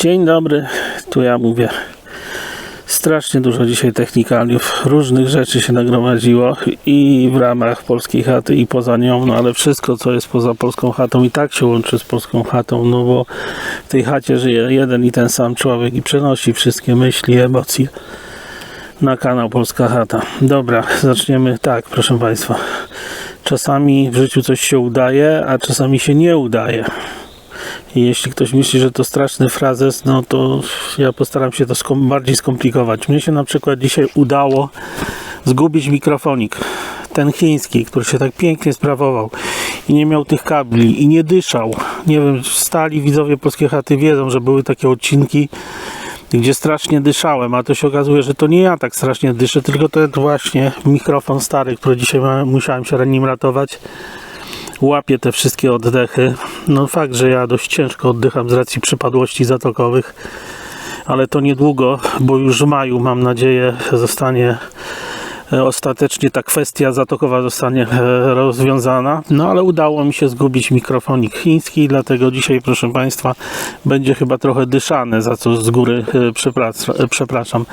Dzień dobry, tu ja mówię. Strasznie dużo dzisiaj technikaliów, różnych rzeczy się nagromadziło i w ramach polskiej chaty i poza nią, no ale wszystko co jest poza polską chatą i tak się łączy z polską chatą, no bo w tej chacie żyje jeden i ten sam człowiek i przenosi wszystkie myśli, emocje na kanał Polska Chata. Dobra, zaczniemy tak, proszę Państwa. Czasami w życiu coś się udaje, a czasami się nie udaje. I jeśli ktoś myśli, że to straszny frazes, no to ja postaram się to skom- bardziej skomplikować. Mnie się na przykład dzisiaj udało zgubić mikrofonik. Ten chiński, który się tak pięknie sprawował i nie miał tych kabli i nie dyszał. Nie wiem, stali widzowie polskie chaty wiedzą, że były takie odcinki, gdzie strasznie dyszałem, a to się okazuje, że to nie ja tak strasznie dyszę, tylko ten właśnie mikrofon stary, który dzisiaj musiałem się nim ratować łapie te wszystkie oddechy. No fakt, że ja dość ciężko oddycham z racji przypadłości zatokowych, ale to niedługo, bo już w maju mam nadzieję zostanie ostatecznie ta kwestia zatokowa zostanie e, rozwiązana. No ale udało mi się zgubić mikrofonik chiński, dlatego dzisiaj proszę Państwa będzie chyba trochę dyszane, za co z góry e, e, przepraszam.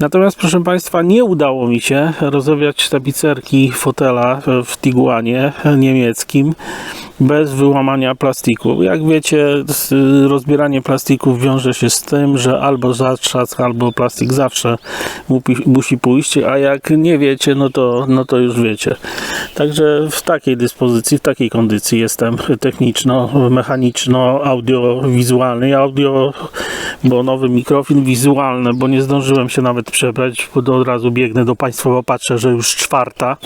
Natomiast proszę Państwa nie udało mi się rozewiać tapicerki fotela e, w Tiguanie niemieckim bez wyłamania plastiku. Jak wiecie, rozbieranie plastików wiąże się z tym, że albo zatrzask, albo plastik zawsze musi pójść, a jak nie wiecie, no to, no to już wiecie. Także w takiej dyspozycji, w takiej kondycji jestem techniczno, mechaniczno, audiowizualny, audio, bo nowy mikrofon wizualny, bo nie zdążyłem się nawet przebrać, bo od razu biegnę do Państwa, bo patrzę, że już czwarta.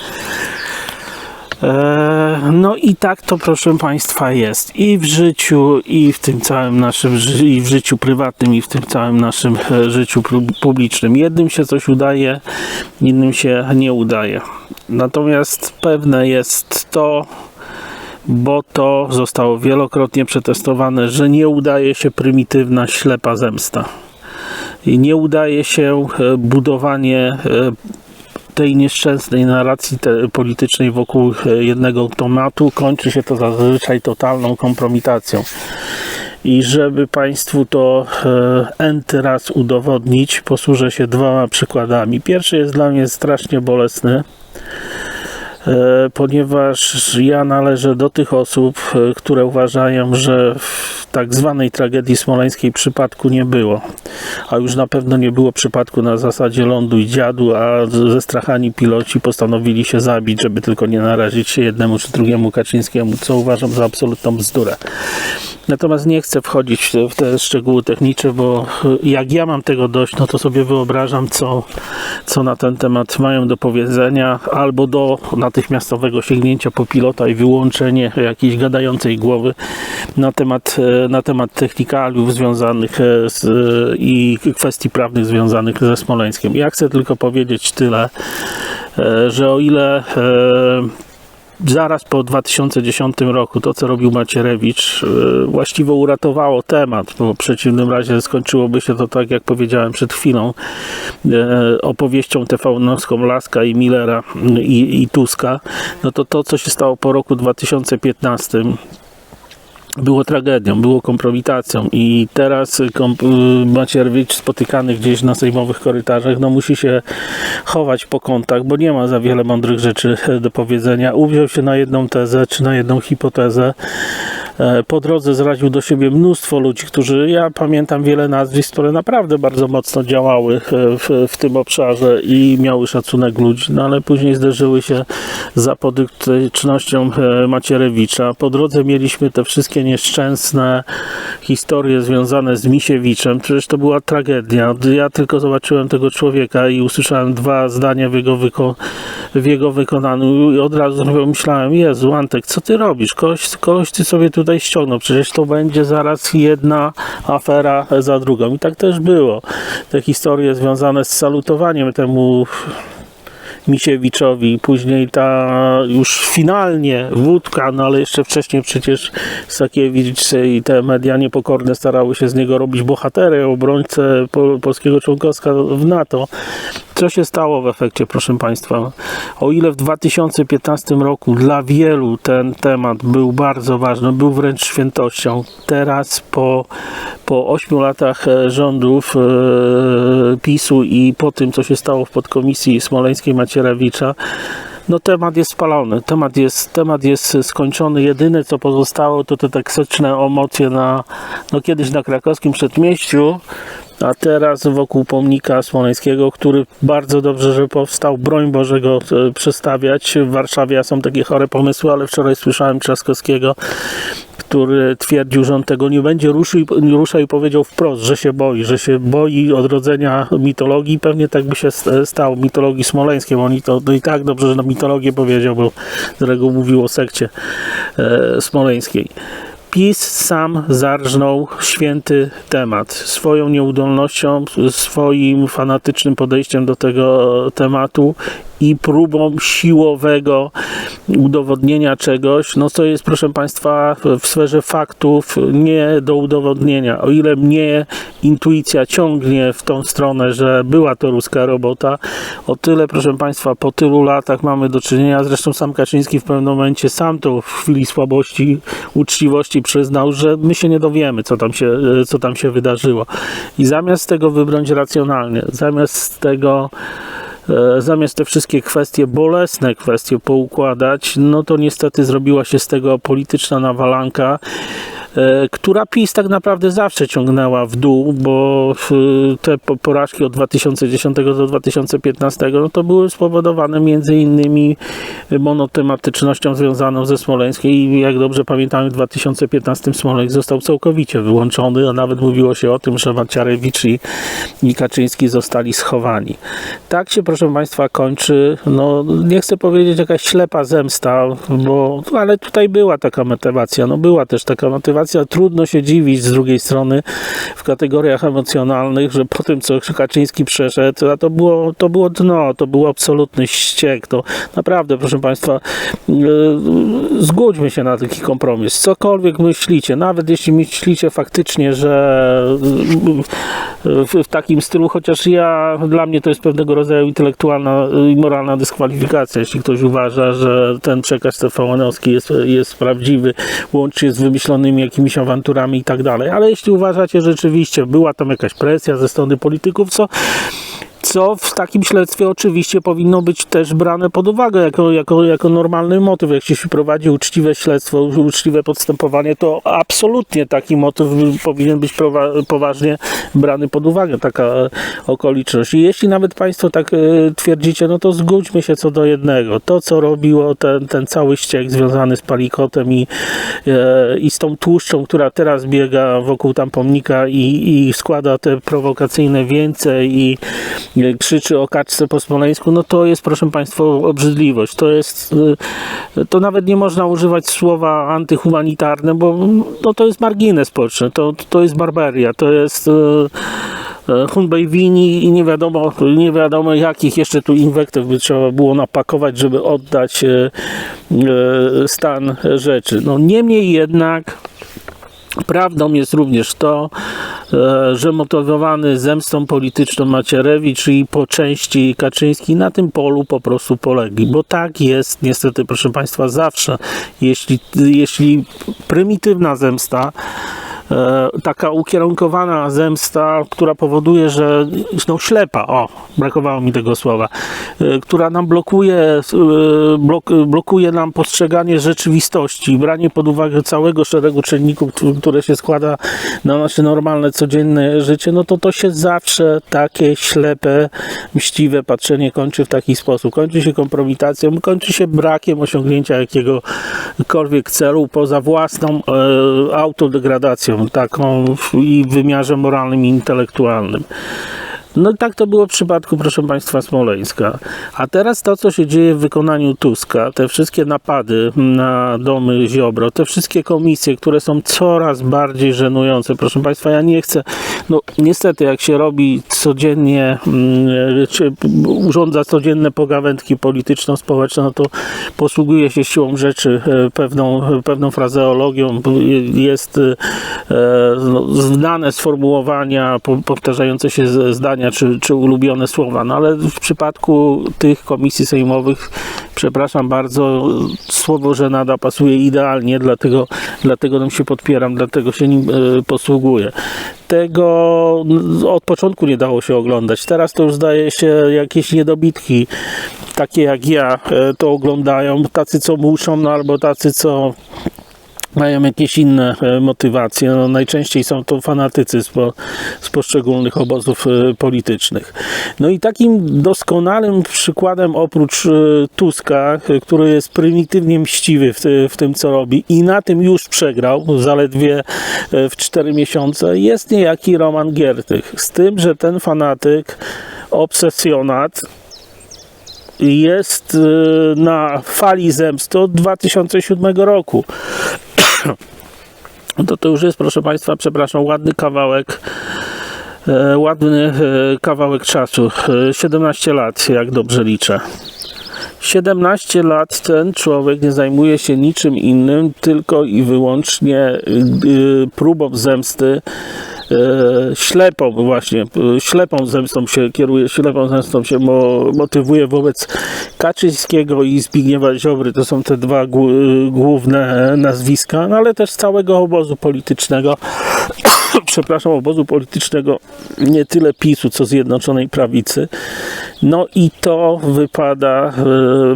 Eee, No i tak to proszę Państwa jest i w życiu i w tym całym naszym i w życiu prywatnym i w tym całym naszym e, życiu pu- publicznym. Jednym się coś udaje, innym się nie udaje. Natomiast pewne jest to, bo to zostało wielokrotnie przetestowane, że nie udaje się prymitywna, ślepa zemsta. I nie udaje się e, budowanie e, tej nieszczęsnej narracji politycznej wokół e, jednego tematu kończy się to zazwyczaj totalną kompromitacją. I żeby Państwu to enty raz udowodnić, posłużę się dwoma przykładami. Pierwszy jest dla mnie strasznie bolesny, ponieważ ja należę do tych osób, e, które uważają, że w tak zwanej tragedii smoleńskiej przypadku nie było. A już na pewno nie było przypadku na zasadzie lądu i dziadu, a zestrachani piloci postanowili się zabić, żeby tylko nie narazić się jednemu czy drugiemu Kaczyńskiemu, co uważam za absolutną bzdurę. Natomiast nie chcę wchodzić w te, w te szczegóły techniczne, bo y, jak ja mam tego dość, no to sobie wyobrażam, co, co na ten temat mają do powiedzenia, albo do natychmiastowego sięgnięcia po pilota i wyłączenie jakiejś gadającej głowy na temat, e, na temat technikaliów związanych e, z, i kwestii prawnych związanych ze Smoleńskiem. Ja chcę tylko powiedzieć tyle, że o ile zaraz po 2010 roku to, co robił Macierewicz, e, właściwie uratowało temat, bo w przeciwnym razie skończyłoby się to tak, jak powiedziałem przed chwilą, e, opowieścią TV-owską Laska i Millera i, i Tuska, no to to, co się stało po roku 2015, było tragedią, było kompromitacją i teraz kom, y, Macierewicz spotykany gdzieś na sejmowych korytarzach, no musi się chować po kątach, bo nie ma za wiele mądrych rzeczy do powiedzenia. Uwziął się na jedną tezę, czy na jedną hipotezę. E, Po drodze zraził do siebie mnóstwo ludzi, którzy, ja pamiętam wiele nazwisk, które naprawdę bardzo mocno działały e, w, w tym obszarze i miały szacunek ludzi, no ale później zderzyły się z apodycznością e, Macierewicza. Po drodze mieliśmy te wszystkie nieszczęsne historie związane z Misiewiczem. Przecież to była tragedia. Ja tylko zobaczyłem tego człowieka i usłyszałem dwa zdania w jego, wyko- w jego wykonaniu i od razu myślałem, Jezu Antek, co ty robisz? Kogoś, kogoś ty sobie tutaj ściągnął. Przecież to będzie zaraz jedna afera za drugą. I tak też było. Te historie związane z salutowaniem temu Misiewiczowi, później ta już finalnie wódka, no ale jeszcze wcześniej przecież Sakiewicz i te media niepokorne starały się z niego robić bohaterę, obrońcę po, polskiego członkostwa w NATO. Co się stało w efekcie, proszę Państwa? O ile w 2015 roku dla wielu ten temat był bardzo ważny, był wręcz świętością, teraz po, po 8 latach e, rządów e, PiSu i po tym, co się stało w podkomisji smoleńskiej Macierewicza, no temat jest spalony, temat jest, temat jest skończony. Jedyne co pozostało to te toksyczne emocje na, no kiedyś na krakowskim przedmieściu, a teraz wokół pomnika smoleńskiego, który bardzo dobrze, że powstał, broń Boże go e, przestawiać. W Warszawie są takie chore pomysły, ale wczoraj słyszałem Trzaskowskiego, który twierdził, że on tego nie będzie ruszył, ruszał i powiedział wprost, że się boi, że się boi odrodzenia mitologii. Pewnie tak by się st- stało, mitologii smoleńskiej, bo oni to no i tak dobrze, że na mitologię powiedział, bo z reguły mówił o sekcie e, smoleńskiej. PiS sam zarżnął święty temat swoją nieudolnością, swoim fanatycznym podejściem do tego tematu i próbą siłowego udowodnienia czegoś, no co jest, proszę Państwa, w sferze faktów nie do udowodnienia. O ile mnie intuicja ciągnie w tą stronę, że była to ruska robota, o tyle, proszę Państwa, po tylu latach mamy do czynienia, zresztą sam Kaczyński w pewnym momencie sam to w chwili słabości, uczciwości przyznał, że my się nie dowiemy, co tam się, co tam się wydarzyło. I zamiast tego wybrać racjonalnie, zamiast tego zamiast te wszystkie kwestie, bolesne kwestie poukładać, no to niestety zrobiła się z tego polityczna nawalanka, e, która PiS tak naprawdę zawsze ciągnęła w dół, bo te po- porażki od 2010 do 2015 no to były spowodowane między innymi monotematycznością związaną ze Smoleńskiem i jak dobrze pamiętamy w 2015 Smoleńsk został całkowicie wyłączony, a nawet mówiło się o tym, że Macierewicz i, i Kaczyński zostali schowani. Tak się proszę Państwa kończy, no nie chcę powiedzieć jakaś ślepa zemsta, bo ale tutaj była taka motywacja, no była też taka motywacja, trudno się dziwić z drugiej strony w kategoriach emocjonalnych, że po tym co Kaczyński przeszedł, a to było, to było dno, to był absolutny ściek, to naprawdę proszę Państwa yy, zgódźmy się na taki kompromis, cokolwiek myślicie, nawet jeśli myślicie faktycznie, że w, w takim stylu, chociaż ja, dla mnie to jest pewnego rodzaju intelektualna i moralna dyskwalifikacja, jeśli ktoś uważa, że ten przekaz TVN-owski jest, jest prawdziwy, łącznie z wymyślonymi jakimiś awanturami i tak dalej, ale jeśli uważacie że rzeczywiście, była tam jakaś presja ze strony polityków, co co w takim śledztwie oczywiście powinno być też brane pod uwagę jako, jako, jako normalny motyw. Jak się prowadzi uczciwe śledztwo, uczciwe podstępowanie, to absolutnie taki motyw powinien być poważnie brany pod uwagę, taka e, okoliczność. I jeśli nawet Państwo tak e, twierdzicie, no to zgódźmy się co do jednego. To, co robiło ten, ten cały ściek związany z palikotem i, e, i z tą tłuszczą, która teraz biega wokół tam pomnika i, i składa te prowokacyjne wieńce i krzyczy o kaczce po smoleńsku, no to jest, proszę Państwa, obrzydliwość. To jest, e, to nawet nie można używać słowa antyhumanitarne, bo no, to jest margines społeczny, to, to jest barbaria, to jest e, e, Hunbei wini i nie wiadomo, nie wiadomo jakich jeszcze tu inwektyw by trzeba było napakować, żeby oddać stan rzeczy. No niemniej jednak Prawdą jest również to, e, że motywowany zemstą polityczną Macierewicz i po części Kaczyński na tym polu po prostu polegli. Bo tak jest niestety, proszę Państwa, zawsze. Jeśli, jeśli prymitywna zemsta, taka ukierunkowana zemsta, która powoduje, że no ślepa, o, brakowało mi tego słowa, e, która nam blokuje, e, blok, blokuje nam postrzeganie rzeczywistości, branie pod uwagę całego szeregu czynników, które się składa na nasze normalne, codzienne życie, no to to się zawsze takie ślepe, mściwe patrzenie kończy w taki sposób. Kończy się kompromitacją, kończy się brakiem osiągnięcia jakiegokolwiek celu poza własną e, autodegradacją taką i w wymiarze moralnym i intelektualnym. No tak to było w przypadku, proszę Państwa, Smoleńska. A teraz to, co się dzieje w wykonaniu Tuska, te wszystkie napady na domy Ziobro, te wszystkie komisje, które są coraz bardziej żenujące, proszę Państwa, ja nie chcę, no niestety jak się robi codziennie, mm, czy urządza codzienne pogawędki polityczno-społeczne, no to posługuje się siłą rzeczy e, pewną, pewną frazeologią, jest e, no, znane sformułowania, po- powtarzające się z- zdania, czy, czy ulubione słowa, no ale w przypadku tych komisji sejmowych, przepraszam bardzo, słowo żenada pasuje idealnie, dlatego, dlatego nim się podpieram, dlatego się nim e, posługuję. Tego od początku nie dało się oglądać. Teraz to już zdaje się jakieś niedobitki, takie jak ja, e, to oglądają. Tacy, co muszą, no albo tacy, co mają jakieś inne e, motywacje. No, najczęściej są to fanatycy z, po, z poszczególnych obozów e, politycznych. No i takim doskonałym przykładem oprócz e, Tuska, który jest prymitywnie mściwy w, w tym, co robi i na tym już przegrał zaledwie w 4 miesiące, jest niejaki Roman Giertych. Z tym, że ten fanatyk, obsesjonat, jest na fali zemsty od 2007 roku. No To to już jest, proszę Państwa, przepraszam, ładny kawałek, e, ładny e, kawałek czasu. E, 17 lat, jak dobrze liczę. 17 lat ten człowiek nie zajmuje się niczym innym, tylko i wyłącznie próbą zemsty, e, ślepą właśnie, ślepą zemstą się kieruje, ślepą zemstą się mo, motywuje wobec Kaczyńskiego i Zbigniewa Ziobry. To są te dwa głó- główne nazwiska, no ale też całego obozu politycznego przepraszam, obozu politycznego nie tyle PiSu, co Zjednoczonej Prawicy. No i to wypada, e,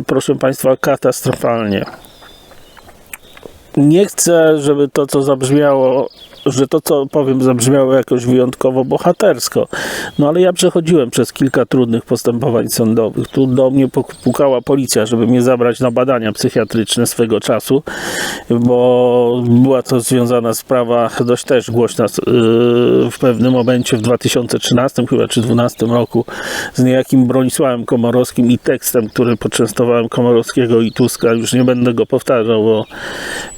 proszę Państwa, katastrofalnie. Nie chcę, żeby to, co zabrzmiało, że to, co powiem, zabrzmiało jakoś wyjątkowo bohatersko. No ale ja przechodziłem przez kilka trudnych postępowań sądowych. Tu do mnie pukała policja, żeby mnie zabrać na badania psychiatryczne swego czasu, bo była to związana sprawa dość też głośna yy, w pewnym momencie w 2013 chyba czy 2012 roku z niejakim Bronisławem Komorowskim i tekstem, który poczęstowałem Komorowskiego i Tuska. Już nie będę go powtarzał, bo,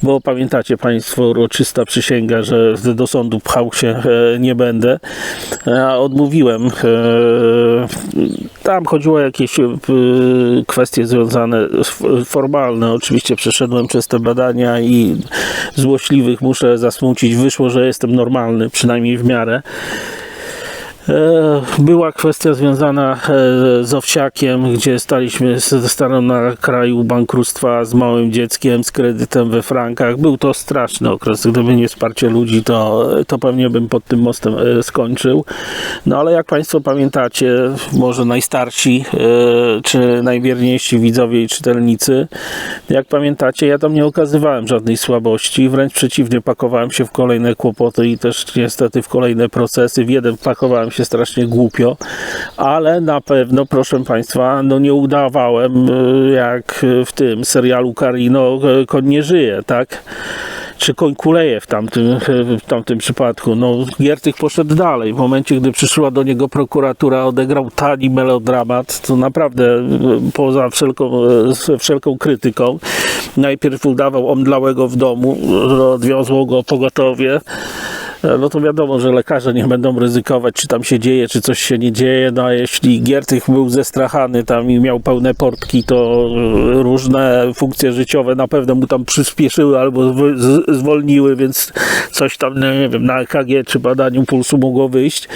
bo pamiętacie Państwo uroczysta przysięga, że do sądu pchał się e, nie będę. A odmówiłem. E, tam chodziło o jakieś e, kwestie związane, formalne. Oczywiście przeszedłem przez te badania i złośliwych muszę zasmucić. Wyszło, że jestem normalny, przynajmniej w miarę. E, Była kwestia związana e, z Owsiakiem, gdzie staliśmy, stanąłem na kraju bankructwa z małym dzieckiem, z kredytem we frankach. Był to straszny okres. Gdyby nie wsparcie ludzi, to, to pewnie bym pod tym mostem e, skończył. No ale jak Państwo pamiętacie, może najstarsi czy najwierniejsi widzowie i czytelnicy, jak pamiętacie, ja tam nie okazywałem żadnej słabości, wręcz przeciwnie, pakowałem się w kolejne kłopoty i też niestety w kolejne procesy. W jeden pakowałem się strasznie głupio, ale na pewno, proszę Państwa, no nie udawałem, y, jak w tym serialu Karino, y, koń nie żyje, tak? Czy koń kuleje w tamtym, w tamtym przypadku. No, Giertych poszedł dalej. W momencie, gdy przyszła do niego prokuratura, odegrał tani melodramat, to naprawdę y, poza wszelką, y, wszelką krytyką. Najpierw udawał omdlałego w domu, odwiozło go pogotowie. E, No to wiadomo, że lekarze nie będą ryzykować, czy tam się dzieje, czy coś się nie dzieje. No a jeśli Giertych był zestrachany tam i miał pełne portki, to e, różne funkcje życiowe na pewno mu tam przyspieszyły albo zwolniły, więc coś tam, no nie wiem, na EKG czy badaniu pulsu mogło wyjść.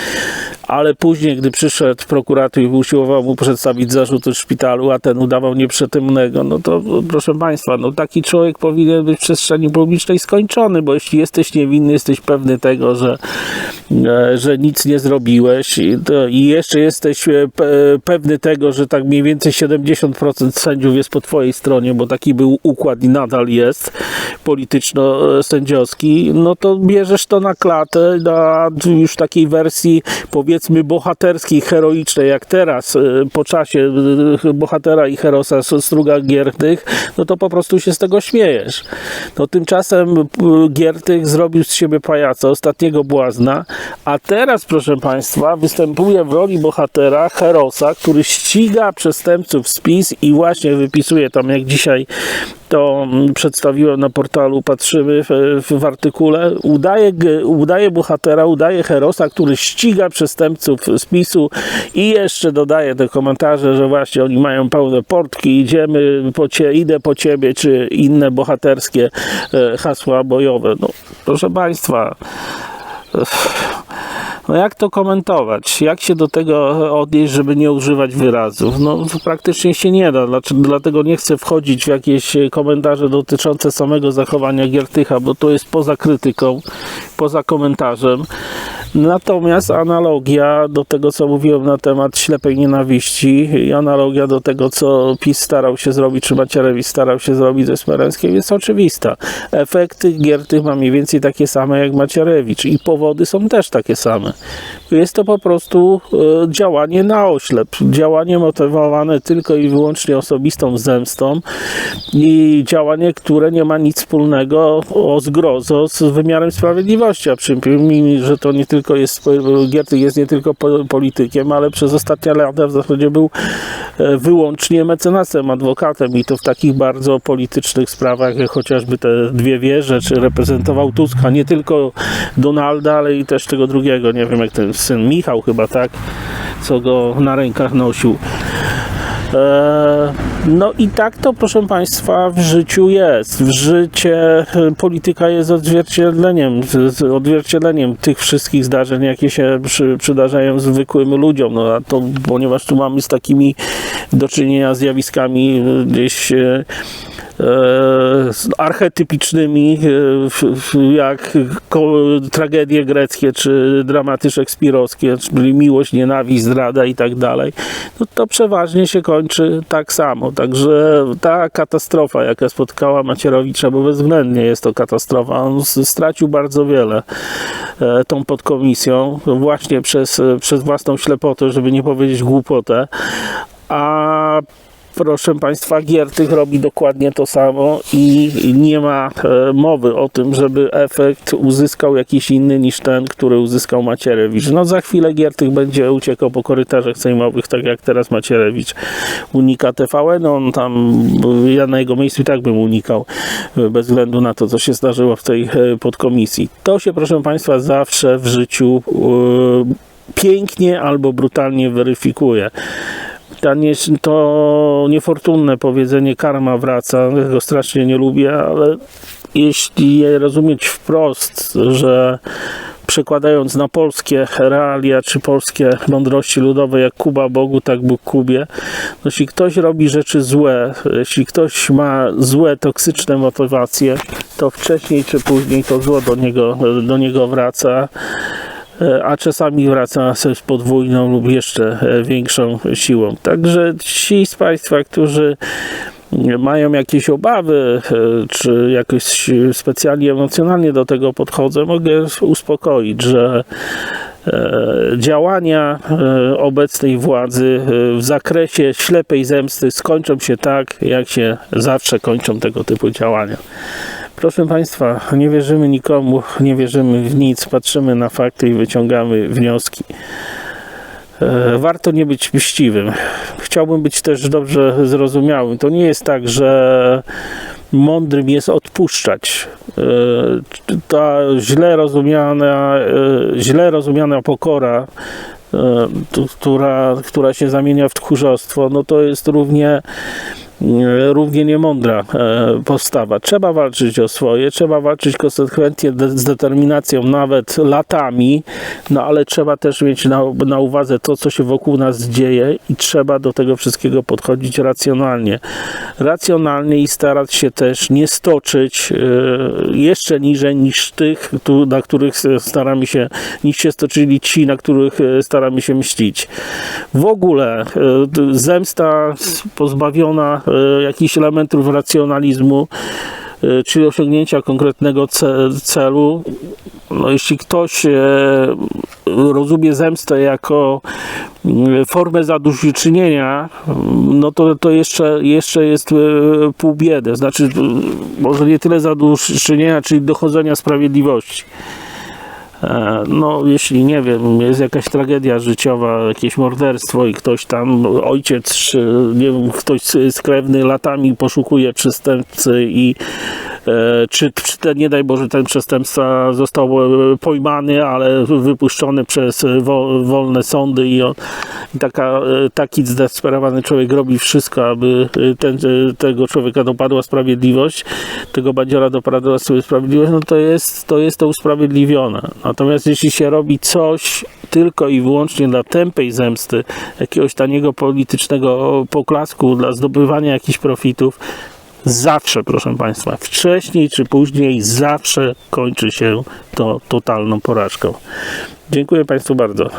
Ale później, gdy przyszedł prokurator i usiłował mu przedstawić zarzuty w szpitalu, a ten udawał nieprzytomnego, no to proszę Państwa, no taki człowiek powinien być w przestrzeni publicznej skończony, bo jeśli jesteś niewinny, jesteś pewny tego, że, e, że nic nie zrobiłeś i, to, i jeszcze jesteś e, pe, pewny tego, że tak mniej więcej 70% sędziów jest po Twojej stronie, bo taki był układ i nadal jest polityczno-sędziowski, no to bierzesz to na klatę, na już takiej wersji powiedzmy bohaterskiej, heroicznej, jak teraz e, po czasie bohatera i herosa Struga Giertych, no to po prostu się z tego śmiejesz. No tymczasem Giertych zrobił z siebie pajaca, ostatniego błazna, a teraz, proszę Państwa, występuje w roli bohatera, herosa, który ściga przestępców z PiS i właśnie wypisuje tam, jak dzisiaj to mm, przedstawiłem na portalu Patrzymy w, w, artykule, udaje, udaje bohatera, udaje herosa, który ściga przestępców z PiSu i jeszcze dodaje te komentarze, że właśnie oni mają pełne portki, idziemy po cie, idę po ciebie, czy inne bohaterskie e, hasła bojowe. No, proszę Państwa, no jak to komentować? Jak się do tego odnieść, żeby nie używać wyrazów? No praktycznie się nie da, dlatego nie chcę wchodzić w jakieś komentarze dotyczące samego zachowania Giertycha, bo to jest poza krytyką, poza komentarzem. Natomiast analogia do tego, co mówiłem na temat ślepej nienawiści i analogia do tego, co PiS starał się zrobić, czy Macierewicz starał się zrobić ze Smerenskiem jest oczywista. Efekty Giertych ma mniej więcej takie same jak Macierewicz i powody są też takie same. Jest to po prostu e, działanie na oślep, działanie motywowane tylko i wyłącznie osobistą zemstą i działanie, które nie ma nic wspólnego o zgrozo z wymiarem sprawiedliwości. A przypomnijmy, że to nie tylko jest, Giertych jest nie tylko po- politykiem, ale przez ostatnie lata w zasadzie był e, wyłącznie mecenasem, adwokatem i to w takich bardzo politycznych sprawach, jak chociażby te dwie wieże, czy reprezentował Tuska, nie tylko Donalda, ale i też tego drugiego, nie wiem jak ten syn Michał chyba, tak, co go na rękach nosił. E, No i tak to, proszę Państwa, w życiu jest. W życie e, polityka jest odzwierciedleniem, odzwierciedleniem tych wszystkich zdarzeń, jakie się przy, przydarzają zwykłym ludziom. No a to, ponieważ tu mamy z takimi do czynienia zjawiskami e, gdzieś archetypicznymi, e, w- w- jak tragedie greckie, czy dramaty szekspirowskie, czyli miłość, nienawiść, zdrada i tak dalej, no to przeważnie się kończy tak samo. Także ta katastrofa, jaka spotkała Macierowicza, bo bezwzględnie jest to katastrofa, on stracił bardzo wiele e, tą podkomisją, właśnie przez, przez własną ślepotę, żeby nie powiedzieć głupotę, a proszę Państwa, Giertych robi dokładnie to samo i nie ma e, mowy o tym, żeby efekt uzyskał jakiś inny niż ten, który uzyskał Macierewicz. No za chwilę Giertych będzie uciekał po korytarzach sejmowych, tak jak teraz Macierewicz unika TVN, on tam, ja na jego miejscu i tak bym unikał, e, bez względu na to, co się zdarzyło w tej e, podkomisji. To się, proszę Państwa, zawsze w życiu e, pięknie albo brutalnie weryfikuje. Ta nie, to niefortunne powiedzenie karma wraca, ja go strasznie nie lubię, ale jeśli je rozumieć wprost, że przekładając na polskie realia czy polskie mądrości ludowe, jak Kuba Bogu, tak Bóg Kubie, no jeśli ktoś robi rzeczy złe, jeśli ktoś ma złe, toksyczne motywacje, to wcześniej czy później to zło do niego, do niego wraca a czasami wraca z podwójną lub jeszcze e, większą siłą. Także ci z Państwa, którzy mają jakieś obawy, e, czy jakoś specjalnie emocjonalnie do tego podchodzę, mogę uspokoić, że e, działania e, obecnej władzy e, w zakresie ślepej zemsty skończą się tak, jak się zawsze kończą tego typu działania. Proszę Państwa, nie wierzymy nikomu, nie wierzymy w nic, patrzymy na fakty i wyciągamy wnioski. E, Warto nie być mściwym. Chciałbym być też dobrze zrozumiałym. To nie jest tak, że mądrym jest odpuszczać. E, Ta źle rozumiana, e, źle rozumiana pokora, która, która się zamienia w tchórzostwo, no to jest równie równie niemądra e, postawa. Trzeba walczyć o swoje, trzeba walczyć konsekwentnie, z determinacją, nawet latami, no ale trzeba też mieć na, na uwadze to, co się wokół nas dzieje i trzeba do tego wszystkiego podchodzić racjonalnie. Racjonalnie i starać się też nie stoczyć e, jeszcze niżej niż tych, na których staramy się, niż się stoczyli ci, na których e, staramy się mścić. W ogóle e, zemsta pozbawiona e, jakichś elementów racjonalizmu y, czyli osiągnięcia konkretnego ce- celu. No, jeśli ktoś e, rozumie zemstę jako mm, formę zadośćuczynienia, mm, no to, to jeszcze, jeszcze jest e, pół biedy. Znaczy, e, może nie tyle zadośćuczynienia, czyli dochodzenia sprawiedliwości. E, No, jeśli nie wiem, jest jakaś tragedia życiowa, jakieś morderstwo i ktoś tam, ojciec, czy nie wiem, ktoś z krewny latami poszukuje przestępcy i e, czy, czy ten, nie daj Boże, ten przestępca został e, pojmany, ale wypuszczony przez e, wo, wolne sądy i, on, i taka, e, taki zdesperowany człowiek robi wszystko, aby e, ten, e, tego człowieka dopadła sprawiedliwość, tego bandziora dopadła sobie sprawiedliwość, no to jest to, jest to usprawiedliwione. Natomiast jeśli się robi coś tylko i wyłącznie dla tępej zemsty, jakiegoś taniego politycznego poklasku, dla zdobywania jakichś profitów, zawsze, proszę Państwa, wcześniej czy później, zawsze kończy się to totalną porażką. Dziękuję Państwu bardzo.